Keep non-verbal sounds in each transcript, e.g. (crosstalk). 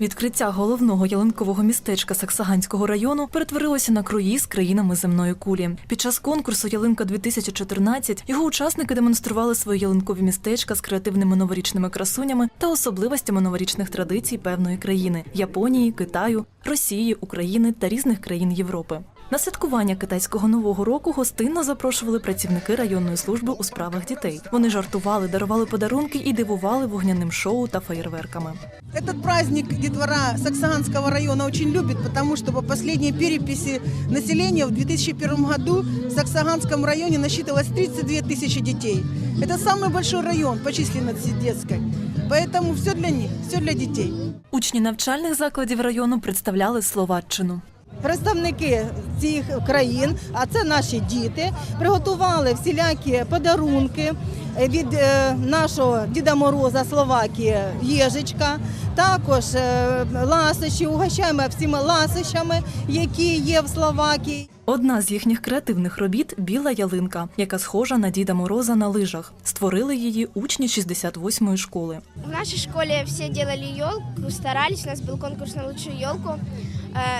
Відкриття головного ялинкового містечка Саксаганського району перетворилося на круїз країнами земної кулі. Під час конкурсу Ялинка 2014 його учасники демонстрували свої ялинкові містечка з креативними новорічними красунями та особливостями новорічних традицій певної країни Японії, Китаю, Росії, України та різних країн Європи. На святкування китайського нового року гостинно запрошували працівники районної служби у справах дітей. Вони жартували, дарували подарунки і дивували вогняним шоу та феєрверками. Этот праздник детвора Саксаганского района очень любит, потому что по последней переписи населения в 2001 году в Саксаганском районе насчитывалось 32 тысячи детей. Это самый большой район по численности детской. Поэтому все для них, все для детей. Учні навчальних закладів району представляли Словаччину. Представники цих країн, а це наші діти, приготували всілякі подарунки від е, нашого Діда Мороза Словакії Єжичка. Також е, ласощі, угощаємо всіма ласощами, які є в Словакії. Одна з їхніх креативних робіт біла ялинка, яка схожа на Діда Мороза на лижах. Створили її учні 68-ї школи. В нашей школе все делали елку, старались, у нас был конкурс на лучшую елку.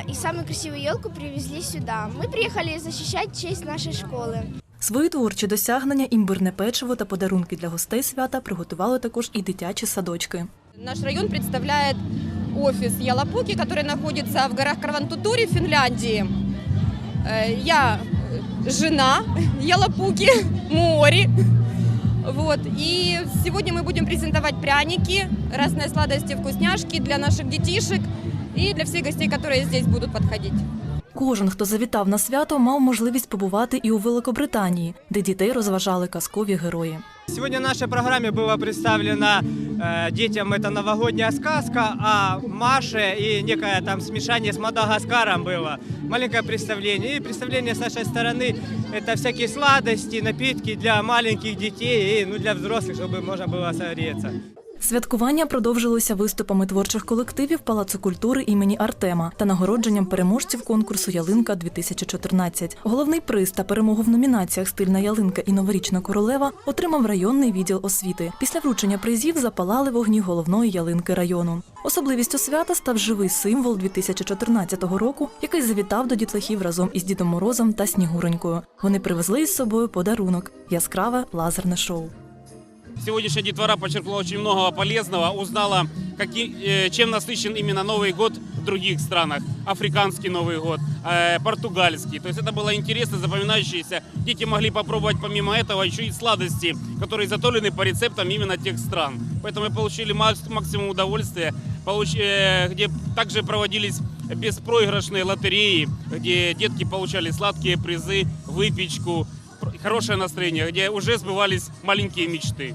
И самую красивую елку привезли сюда. Мы приехали защищать честь нашей школы. Свої творчі досягнення, імбирне печиво та подарунки для гостей свята приготували також і дитячі садочки. Наш район представляет офис Ялапуки, который находится в горах Карвантутури в Финляндии. Э, Я жена Ялапуки, (laughs) Мори. Вот. И сегодня мы будем презентовать пряники, разные сладости, вкусняшки для наших детишек и для всех гостей, которые здесь будут подходить. Кожен, хто завітав на свято, мав можливість побувати і у Великобританії, де дітей розважали казкові герої. Сегодня в нашей программе было представлено э, детям это новогодняя сказка, а Маше и некое там смешание с Мадагаскаром было. Маленькое представление. И представление с нашей стороны это всякие сладости, напитки для маленьких детей и ну, для взрослых, чтобы можно было согреться. Святкування продовжилося виступами творчих колективів Палацу культури імені Артема та нагородженням переможців конкурсу Ялинка 2014 Головний приз та перемогу в номінаціях Стильна ялинка і новорічна королева отримав районний відділ освіти. Після вручення призів запалали вогні головної ялинки району. Особливістю свята став живий символ 2014 року, який завітав до дітлахів разом із Дідом Морозом та Снігуронькою. Вони привезли із собою подарунок яскраве лазерне шоу. Сегодняшняя детвора подчеркнула очень много полезного, узнала, каки- э, чем насыщен именно Новый год в других странах. Африканский Новый год, э, португальский. То есть это было интересно, запоминающееся. Дети могли попробовать помимо этого еще и сладости, которые изготовлены по рецептам именно тех стран. Поэтому мы получили макс- максимум удовольствия, э, где также проводились беспроигрышные лотереи, где детки получали сладкие призы, выпечку, хорошее настроение, где уже сбывались маленькие мечты.